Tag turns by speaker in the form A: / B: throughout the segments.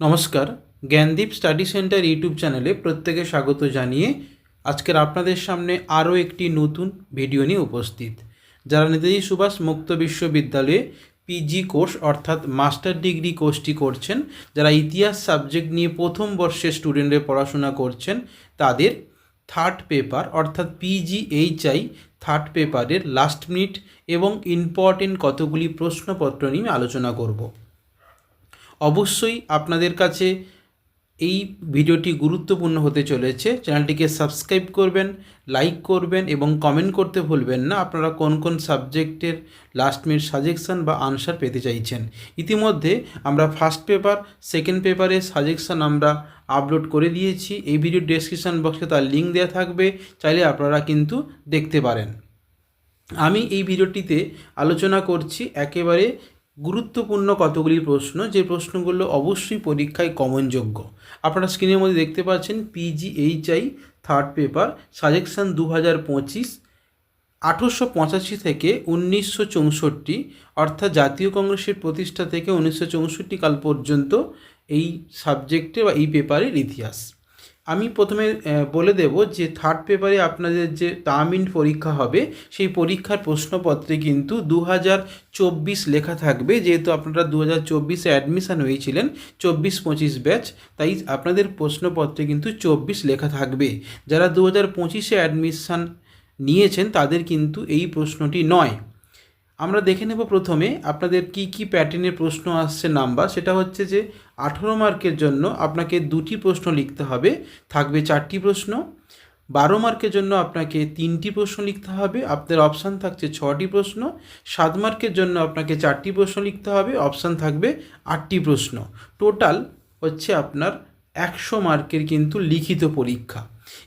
A: নমস্কার, Gyandeep study centre YouTube চ্যানেলে প্রত্যেকে স্বাগত জানিয়ে আজকের আপনাদের সামনে আরও একটি নতুন ভিডিও নিয়ে উপস্থিত। যারা নেতাজি সুভাষ মুক্ত বিশ্ববিদ্যালয়ে পিজি কোর্স অর্থাৎ মাস্টার ডিগ্রি কোর্সটি করছেন, যারা ইতিহাস সাবজেক্ট নিয়ে প্রথম বর্ষের স্টুডেন্টরা পড়াশোনা করছেন, তাদের থার্ড পেপার অর্থাৎ পিজিএইচআই থার্ড পেপারের লাস্ট মিনিট এবং ইম্পর্টেন্ট কতগুলি প্রশ্নপত্র নিয়ে আলোচনা করব। অবশ্যই আপনাদের কাছে এই ভিডিওটি গুরুত্বপূর্ণ হতে চলেছে। চ্যানেলটিকে সাবস্ক্রাইব করবেন, লাইক করবেন এবং কমেন্ট করতে ভুলবেন না। আপনারা কোন কোন সাবজেক্টের লাস্ট মিনিট সাজেকশান বা আনসার পেতে চাইছেন? ইতিমধ্যে আমরা ফার্স্ট পেপার সেকেন্ড পেপারের সাজেকশান আমরা আপলোড করে দিয়েছি। এই ভিডিও ডেসক্রিপশান বক্সে তার লিঙ্ক দেওয়া থাকবে। চাইলে আপনারা কিন্তু দেখতে পারেন। আমি এই ভিডিওটিতে আলোচনা করছি একেবারে গুরুত্বপূর্ণ কতগুলি প্রশ্ন? যে প্রশ্নগুলো অবশ্যই পরীক্ষায় কমনযোগ্য। আপনারা স্ক্রিনের মধ্যে দেখতে পাচ্ছেন পিজিএইচআই থার্ড পেপার সাজেকশান দু হাজার পঁচিশ, আঠেরোশো পঁচাশি থেকে উনিশশো চৌষট্টি, অর্থাৎ জাতীয় কংগ্রেসের প্রতিষ্ঠা থেকে উনিশশো চৌষট্টি কাল পর্যন্ত এই সাবজেক্টে বা এই পেপারের ইতিহাস। আমি প্রথমে বলে দেব যে থার্ড পেপারে আপনাদের যে তামিন পরীক্ষা হবে, সেই পরীক্ষার প্রশ্নপত্রে কিন্তু দু হাজার চব্বিশ লেখা থাকবে। যেহেতু আপনারা দু হাজার চব্বিশে অ্যাডমিশান হয়েছিলেন, চব্বিশ পঁচিশ ব্যাচ তাই আপনাদের প্রশ্নপত্রে কিন্তু চব্বিশ লেখা থাকবে। যারা দু হাজার পঁচিশে অ্যাডমিশান নিয়েছেন, তাদের কিন্তু এই প্রশ্নটি নয়। আমরা দেখে নেব প্রথমে আপনাদের কি কি প্যাটার্নের প্রশ্ন আসছে নাম্বার। সেটা হচ্ছে যে, আঠেরো মার্কের জন্য আপনাকে দুটি প্রশ্ন লিখতে হবে, থাকবে চারটি প্রশ্ন। বারো মার্কের জন্য আপনাকে তিনটি প্রশ্ন লিখতে হবে, আপনাদের অপশান থাকছে ছটি প্রশ্ন। সাত মার্কের জন্য আপনাকে চারটি প্রশ্ন লিখতে হবে, অপশান থাকবে আটটি প্রশ্ন। টোটাল হচ্ছে আপনার একশো মার্কের কিন্তু লিখিত পরীক্ষা।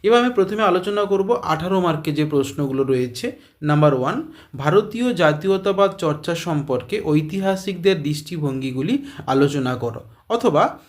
A: এবার আমি প্রথমে আলোচনা করব আঠারো মার্কে যে প্রশ্নগুলো রয়েছে। নাম্বার ওয়ান, ভারতীয় জাতীয়তাবাদ চর্চা সম্পর্কে ঐতিহাসিকদের দৃষ্টিভঙ্গিগুলি আলোচনা করো। অথবা,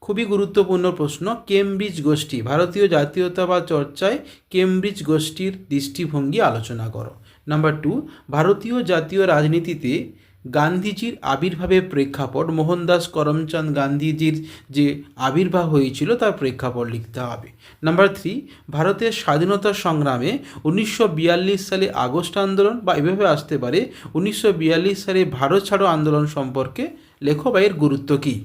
A: খুবই গুরুত্বপূর্ণ প্রশ্ন, কেমব্রিজ গোষ্ঠী, ভারতীয় জাতীয়তাবাদ চর্চায় কেমব্রিজ গোষ্ঠীর দৃষ্টিভঙ্গি আলোচনা করো। নাম্বার টু, ভারতীয় জাতীয় রাজনীতিতে গান্ধীজির আবির্ভাবের প্রেক্ষাপট, মোহনদাস করমচাঁদ গান্ধীজির যে আবির্ভাব হয়েছিল তার প্রেক্ষাপট লিখতে হবে। নাম্বার থ্রি ভারতের স্বাধীনতা সংগ্রামে উনিশশো বিয়াল্লিশ সালে আগস্ট আন্দোলন বা এভাবে আসতে পারে, উনিশশো বিয়াল্লিশ সালে ভারত ছাড়ো আন্দোলন সম্পর্কে লেখো বা এর গুরুত্ব কী?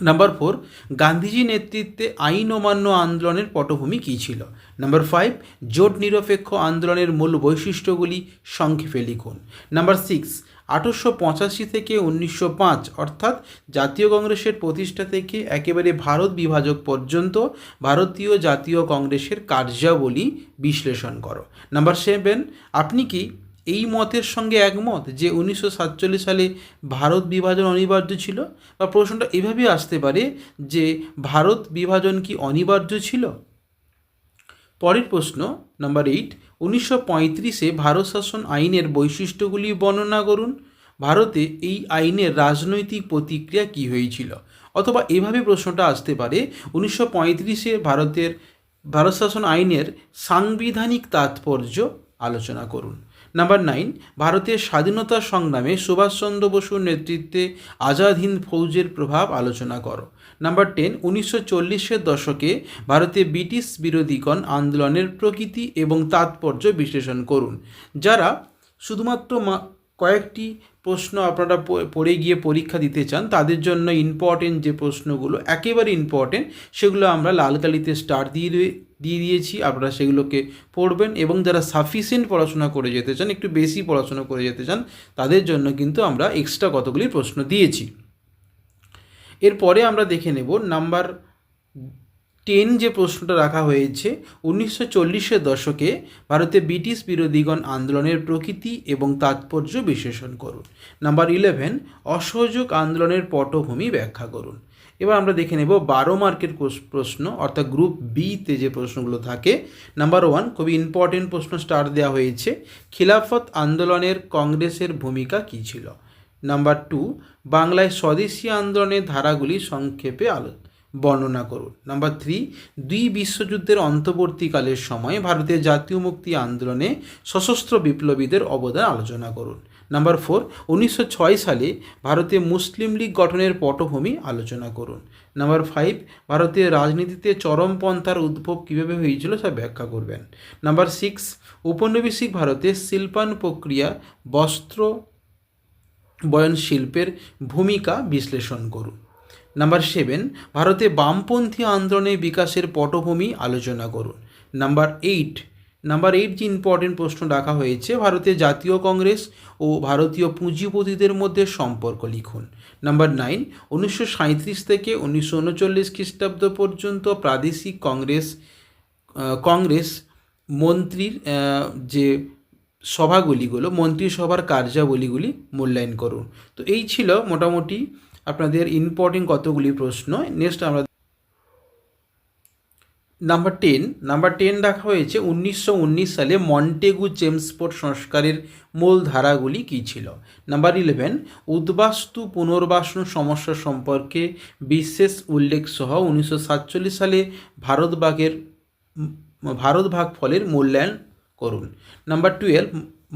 A: নাম্বার ফোর গান্ধীজি নেতৃত্বে আইন অমান্য আন্দোলনের পটভূমি কী ছিল? নাম্বার ফাইভ জোট নিরপেক্ষ আন্দোলনের মূল বৈশিষ্ট্যগুলি সংক্ষেপে লিখুন। নাম্বার সিক্স আঠারোশো পঁচাশি থেকে উনিশশো পাঁচ, অর্থাৎ জাতীয় কংগ্রেসের প্রতিষ্ঠা থেকে একেবারে ভারত বিভাজক পর্যন্ত ভারতীয় জাতীয় কংগ্রেসের কার্যাবলী বিশ্লেষণ করো। নাম্বার সেভেন, আপনি কি এই মতের সঙ্গে একমত যে উনিশশো সাতচল্লিশ সালে ভারত বিভাজন অনিবার্য ছিল? বা প্রশ্নটা এভাবেই আসতে পারে যে ভারত বিভাজন কি অনিবার্য ছিল? পরের প্রশ্ন নাম্বার এইট উনিশশো পঁয়ত্রিশে ভারত শাসন আইনের বৈশিষ্ট্যগুলি বর্ণনা করুন। ভারতে এই আইনের রাজনৈতিক প্রতিক্রিয়া কী হয়েছিল? অথবা এভাবে প্রশ্নটা আসতে পারে, উনিশশো পঁয়ত্রিশে ভারতের, ভারত শাসন আইনের সাংবিধানিক তাৎপর্য আলোচনা করুন। নাম্বার নাইন ভারতের স্বাধীনতা সংগ্রামে সুভাষচন্দ্র বসুর নেতৃত্বে আজাদ হিন্দ ফৌজের প্রভাব আলোচনা করো। নাম্বার টেন উনিশশো চল্লিশের দশকে ভারতে ব্রিটিশ বিরোধীগণ আন্দোলনের প্রকৃতি এবং তাৎপর্য বিশ্লেষণ করুন, যারা শুধুমাত্র কয়েকটি প্রশ্ন আপনারা পড়ে গিয়ে পরীক্ষা দিতে চান, তাদের জন্য ইম্পর্টেন্ট যে প্রশ্নগুলো একেবারে ইম্পর্টেন্ট সেগুলো আমরা লাল কালিতে স্টার দিয়ে- দিয়ে দিয়েছি, আপনারা সেগুলোকে পড়বেন এবং যারা সাফিসিয়েন্ট পড়াশোনা করে যেতে চান, একটু বেশি পড়াশোনা করে যেতে চান, তাদের জন্য কিন্তু আমরা এক্সট্রা কতগুলি প্রশ্ন দিয়েছি। এরপরে আমরা দেখে নেব নাম্বার টেন যে প্রশ্নটা রাখা হয়েছে, উনিশশো চল্লিশের দশকে ভারতে ব্রিটিশ বিরোধীগণ আন্দোলনের প্রকৃতি এবং তাৎপর্য বিশ্লেষণ করুন। নাম্বার ইলেভেন, অসহযোগ আন্দোলনের পটভূমি ব্যাখ্যা করুন। এবার আমরা দেখে নেব বারো মার্কের প্রশ্ন, অর্থাৎ গ্রুপ বিতে যে প্রশ্নগুলো থাকে। নাম্বার ওয়ান, খুবই ইম্পর্টেন্ট প্রশ্ন স্টার দেওয়া হয়েছে, খিলাফত আন্দোলনের কংগ্রেসের ভূমিকা কী ছিল? নাম্বার টু বাংলায় স্বদেশী আন্দোলনের ধারাগুলি সংক্ষেপে আলো, বর্ণনা করুন। নাম্বার থ্রি দুই বিশ্বযুদ্ধের অন্তর্বর্তীকালের সময় ভারতের জাতীয় মুক্তি আন্দোলনে সশস্ত্র বিপ্লবীদের অবদান আলোচনা করুন। নাম্বার ফোর উনিশশো ছয় সালে ভারতে মুসলিম লীগ গঠনের পটভূমি আলোচনা করুন। নাম্বার ফাইভ ভারতের রাজনীতিতে চরমপন্থার উদ্ভব কীভাবে হয়েছিল তা ব্যাখ্যা করবেন। নাম্বার সিক্স উপনিবেশিক ভারতে শিল্পান প্রক্রিয়া, বস্ত্র বয়ন শিল্পের ভূমিকা বিশ্লেষণ করুন। নাম্বার সেভেন, ভারতে বামপন্থী আন্দোলনের বিকাশের পটভূমি আলোচনা করুন। নাম্বার এইট নাম্বার এইট যে ইম্পর্টেন্ট প্রশ্ন রাখা হয়েছে ভারতের জাতীয় কংগ্রেস ও ভারতীয় পুঁজিপতিদের মধ্যে সম্পর্ক লিখুন। নাম্বার নাইন, উনিশশো সাঁইত্রিশ থেকে উনিশশো উনচল্লিশ খ্রিস্টাব্দ পর্যন্ত প্রাদেশিক কংগ্রেস কংগ্রেস মন্ত্রীর যে সভাগুলিগুলো, মন্ত্রিসভার কার্যাবলীগুলি মূল্যায়ন করুন। তো এই ছিল মোটামুটি আপনাদের ইম্পর্টেন্ট কতগুলি প্রশ্ন। নেক্সট আমরা নাম্বার টেন নাম্বার টেন রাখা হয়েছে উনিশশো উনিশ সালে মন্টেগু জেমসপোর্ট সংস্কারের মূল ধারাগুলি কী ছিল? নাম্বার ইলেভেন উদ্বাস্তু পুনর্বাসন সমস্যা সম্পর্কে বিশেষ উল্লেখ সহ উনিশশো সাতচল্লিশ সালে ভারতবাগের ভারত ভাগ ফলের মূল্যায়ন করুন। নাম্বার টুয়েলভ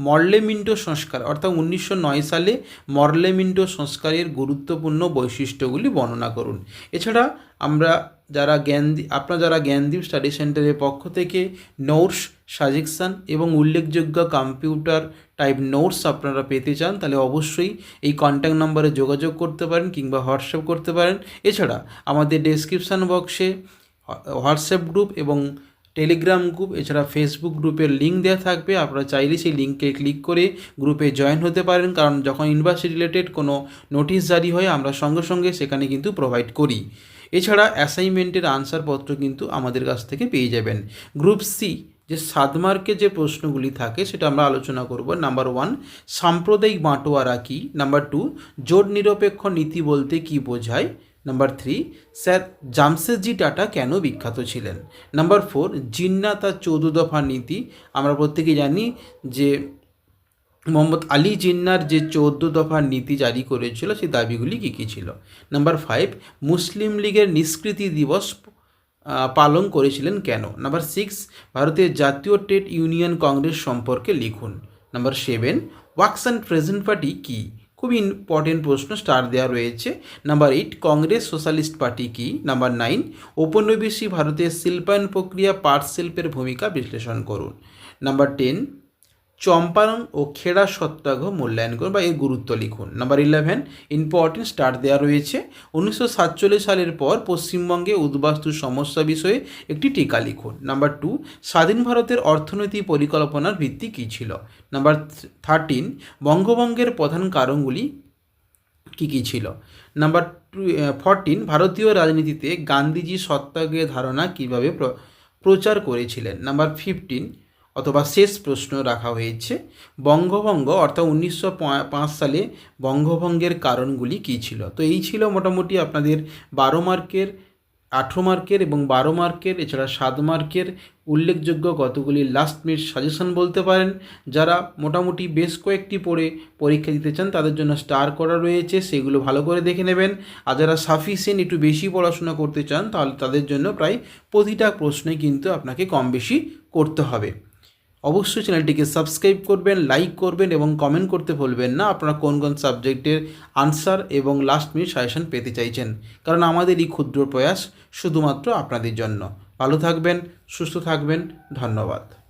A: মর্লেমিন্টো সংস্কার, অর্থাৎ উনিশশো নয় সালে মর্লেমিন্টো সংস্কারের গুরুত্বপূর্ণ বৈশিষ্ট্যগুলি বর্ণনা করুন। এছাড়া আমরা যারা জ্ঞান আপনারা যারা জ্ঞানদীপ স্টাডি সেন্টারের পক্ষ থেকে নোটস সাজেকশান এবং উল্লেখযোগ্য কম্পিউটার টাইপ নোটস আপনারা পেতে চান, তাহলে অবশ্যই এই কন্ট্যাক্ট নাম্বারে যোগাযোগ করতে পারেন কিংবা হোয়াটসঅ্যাপ করতে পারেন। এছাড়া আমাদের ডেসক্রিপশান বক্সে হোয়াটসঅ্যাপ গ্রুপ এবং টেলিগ্রাম গ্রুপ এছাড়া ফেসবুক গ্রুপের লিঙ্ক দেওয়া থাকবে। আপনারা চাইলে সেই লিঙ্কে ক্লিক করে গ্রুপে জয়েন হতে পারেন। কারণ যখন ইউনিভার্সিটি রিলেটেড কোনো নোটিশ জারি হয়, আমরা সঙ্গে সঙ্গে সেখানে কিন্তু প্রোভাইড করি। এছাড়া অ্যাসাইনমেন্টের আনসারপত্র কিন্তু আমাদের কাছ থেকে পেয়ে যাবেন। গ্রুপ সি যে সাত মার্কের যে প্রশ্নগুলি থাকে সেটা আমরা আলোচনা করব। নাম্বার ওয়ান, সাম্প্রদায়িক বাঁটোয়ারা কী? নাম্বার টু, জোট নিরপেক্ষ নীতি বলতে কী বোঝায়? Number three, sir Jamshedji Tata কেন বিখ্যাত ছিলেন? নাম্বার ফোর, জিন্না তার চৌদ্দ দফা নীতি। আমরা প্রত্যেকে জানি যে মোহাম্মদ আলী জিন্নার যে চৌদ্দ দফার নীতি জারি করেছিল, সেই দাবিগুলি কী কী ছিল? নাম্বার ফাইভ, মুসলিম লীগের নিষ্কৃতি দিবস পালন করেছিলেন কেন? নাম্বার সিক্স ভারতের জাতীয় ট্রেড ইউনিয়ন কংগ্রেস সম্পর্কে লিখুন। Number seven workers and present party কী? খুব ইম্পর্টেন্ট প্রশ্ন স্টার দেওয়া রয়েছে। Number eight Congress socialist party কী? নাম্বার নাইন ঔপনিবেশী ভারতের শিল্পায়ন প্রক্রিয়া পাট শিল্পের ভূমিকা বিশ্লেষণ করুন। নাম্বার টেন চম্পারণ ও খেড়া সত্যাগ্রহ মূল্যায়ন করুন বা এর গুরুত্ব লিখুন। নাম্বার ইলেভেন ইম্পর্টেন্ট স্টার দেওয়া রয়েছে। উনিশশো সাতচল্লিশ সালের পর পশ্চিমবঙ্গে উদ্বাস্তু সমস্যা বিষয়ে একটি টিকা লিখুন। নাম্বার টু স্বাধীন ভারতের অর্থনৈতিক পরিকল্পনার ভিত্তি কী ছিল? নাম্বার থার্টিন বঙ্গভঙ্গের প্রধান কারণগুলি কী কী ছিল? নাম্বার টু ফরটিন ভারতীয় রাজনীতিতে গান্ধীজি সত্যাগ্রহের ধারণা কীভাবে প্রচার করেছিলেন? নাম্বার ফিফটিন অথবা শেষ প্রশ্ন রাখা হয়েছে, বঙ্গভঙ্গ, অর্থাৎ উনিশশো পাঁচ সালে বঙ্গভঙ্গের কারণগুলি কী ছিল? তো এই ছিল মোটামুটি আপনাদের বারো মার্কের, আঠেরো মার্কের এবং বারো মার্কের, এছাড়া সাত মার্কের উল্লেখযোগ্য কতগুলি লাস্ট মিনিট সাজেশন বলতে পারেন। যারা মোটামুটি বেশ কয়েকটি পড়ে পরীক্ষা দিতে চান, তাদের জন্য স্টার করা রয়েছে, সেগুলো ভালো করে দেখে নেবেন। আর যারা সাফিসিয়েন্ট একটু বেশি পড়াশোনা করতে চান, তাহলে তাদের জন্য প্রায় প্রতিটা প্রশ্নই কিন্তু আপনাকে কম বেশি করতে হবে। অবশ্যই চ্যানেলটিকে সাবস্ক্রাইব করবেন, লাইক করবেন এবং কমেন্ট করতে ভুলবেন না। আপনারা কোন কোন সাবজেক্টের আনসার এবং লাস্ট মিনিট সাজেশন পেতে চাইছেন? কারণ আমাদের এই ক্ষুদ্র প্রয়াস শুধুমাত্র আপনাদের জন্য। ভালো থাকবেন, সুস্থ থাকবেন, ধন্যবাদ।